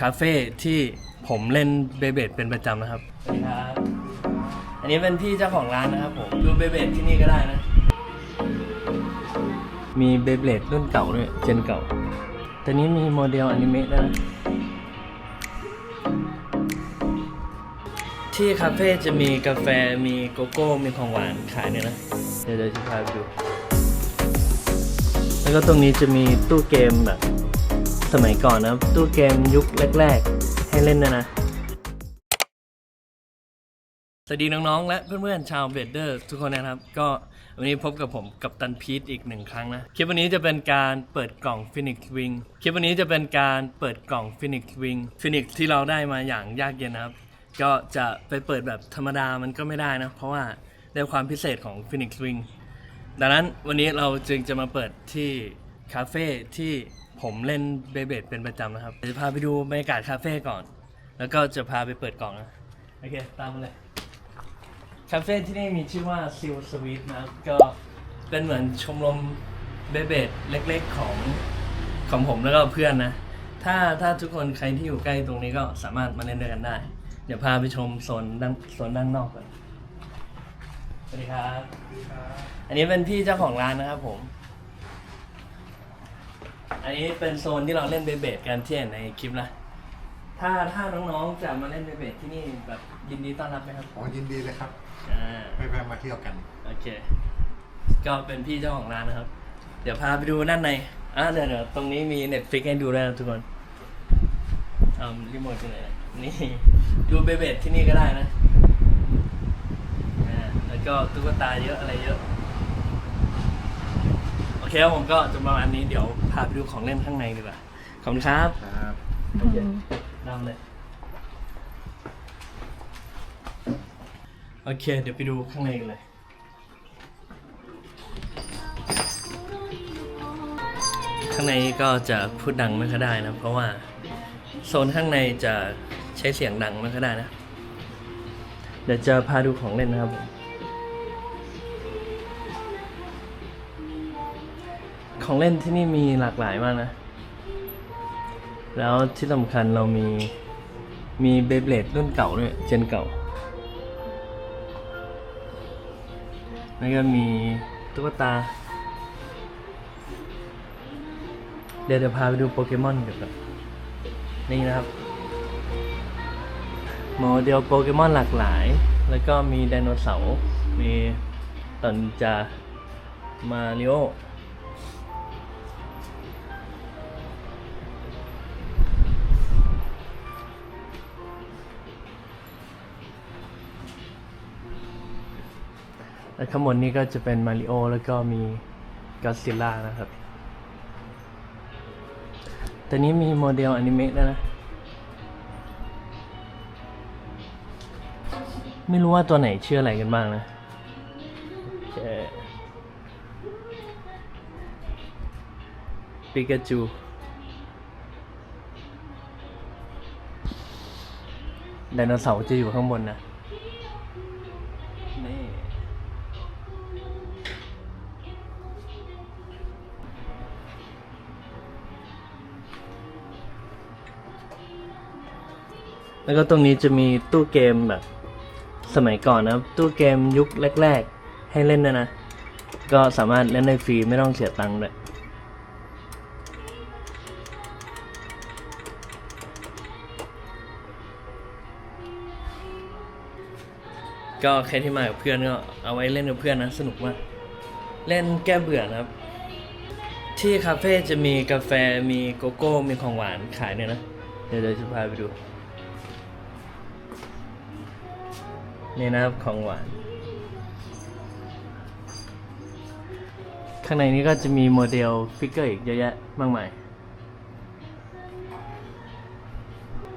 คาเฟ่ที่ผมเล่นเบเบดเป็นประจำนะครับสวัสดีครับ อันนี้เป็นพี่เจ้าของร้านนะครับผม ดูเบเบดที่นี่ก็ได้นะ มีเบเบดรุ่นเก่าด้วย เจนเก่า แต่นี้มีโมเดลอนิเมะด้วยนะที่คาเฟ่จะมีกาแฟ มีโกโก้ มีของหวานขายเนี่ยนะ เดี๋ยวเดี๋ยวจะพาไปดู แล้วก็ตรงนี้จะมีตู้เกมแบบ สมัยก่อนนะตู้เกมยุคแรก ๆ ให้เล่นนะนะ สวัสดีน้องๆ และเพื่อนๆ ชาวเบดเดอร์ทุกคนนะครับ ก็วันนี้พบกับผมกับตันพีทอีกหนึ่งครั้งนะ คลิปวันนี้จะเป็นการเปิดกล่อง Phoenix Wing คลิปวันนี้จะเป็นการเปิดกล่อง Phoenix Wing Phoenix ที่เราได้มาอย่างยากเย็นนะครับ ก็จะไปเปิดแบบธรรมดามันก็ไม่ได้นะ เพราะว่าได้ความพิเศษของ Phoenix Wing ดังนั้นวันนี้เราจึงจะมาเปิดที่คาเฟ่ที่ ผมเล่นเบเบดเป็นประจำนะครับเดี๋ยวจะพาไปดูบรรยากาศคาเฟ่ก่อน แล้วก็จะพาไปเปิดกล่องนะ โอเค ตามมาเลย คาเฟ่ที่นี่มีชื่อว่าซิลสวีทนะครับ ก็เป็นเหมือนชมรมเบเบดเล็กๆของของผมแล้วก็เพื่อนนะ ถ้าถ้าทุกคนใครที่อยู่ใกล้ตรงนี้ก็สามารถมาเล่นด้วยกันได้ เดี๋ยวพาไปชมโซนด้านโซนด้านนอกก่อนสวัสดีครับ อันนี้เป็นพี่เจ้าของร้านนะครับผม อันนี้เป็นโซนที่เราเล่นเบเบดกันที่เห็นในคลิปนะ ถ้าถ้าน้องๆจะมาเล่นเบเบดที่นี่แบบยินดีต้อนรับไหมครับอ๋อยินดีเลยครับอ่าไม่แวะมาเที่ยวกัน โอเค ก็เป็นพี่เจ้าของร้านนะครับ เดี๋ยวพาไปดูด้านในอะเดี๋ยวเดี๋ยวตรงนี้มีเน็ตฟิกให้ดูด้วยนะทุกคนเอารีโมทอยู่ไหนนะนี่ ดูเบเบดที่นี่ก็ได้นะอ่าแล้วก็ตุ๊กตาเยอะอะไรเยอะโอ เคครับผมก็จะประมาณนี้เดี๋ยวพาไปดูของเล่นข้างในดีกว่าขอบคุณครับครับโอเคนำเลยโอเค เดี๋ยวไปดูข้างในกันเลย ข้างในก็จะพูดดังไม่ค่อยได้นะ เพราะว่าโซนข้างในจะใช้เสียงดังไม่ค่อยได้นะ เดี๋ยวจะพาดูของเล่นนะครับผม ของเล่นที่นี่มีหลากหลายมากนะ แล้วที่สำคัญเรามีมีเบเบลดรุ่นเก่าด้วยเจนเก่า แล้วก็มีตุ๊กตา เดี๋ยวจะพาไปดูโปเกมอนกันครับนี่นะครับโมเดลโปเกมอนหลากหลาย แล้วก็มีไดโนเสาร์ มีตอนจา มาริโอ และข้างบนนี้ก็จะเป็นมาริโอแล้วก็มีก็ซิล่านะครับต่นี้มีโมเดลอนิเมะแล้วยนะ ไม่รู้ว่าตัวไหนชื่ออะไรกันบ้างนะ โอเคปิกาจูไดโนเสาร์จะอยู่ข้างบนนะ แล้วก็ตรงนี้จะมีตู้เกมแบบสมัยก่อนนะครับ ตู้เกมยุคแรก ๆ ให้เล่นด้วยนะ ก็สามารถเล่นได้ฟรีไม่ต้องเสียตังค์ด้วยก็ใครที่มากับเพื่อนก็เอาไว้เล่นกับเพื่อนนะสนุกมาก เล่นแก้เบื่อนะครับ ที่คาเฟ่จะมีกาแฟมีโกโก้มีของหวานขายเนี่ยนะ เดี๋ยวเดี๋ยวจะพาไปดู นี่นะครับของหวาน ข้างในนี้ก็จะมีโมเดลฟิกเกอร์อีกเยอะแยะมากมาย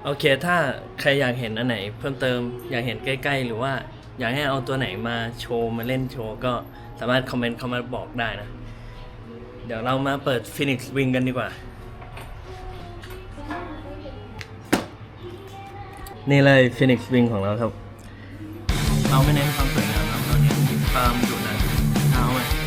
โอเค ถ้าใครอยากเห็นอันไหน เพิ่มเติมอยากเห็นใกล้ ๆ หรือว่าอยากให้เอาตัวไหนมาโชว์มาเล่นโชว์ ก็สามารถคอมเมนต์เข้ามาบอกได้นะ เดี๋ยวเรามาเปิด Phoenix Wing กันดีกว่า นี่เลย Phoenix Wing ของเราครับ เราไม่เน้นความสวยงามเราเน้นความอยู่ในเท้าไง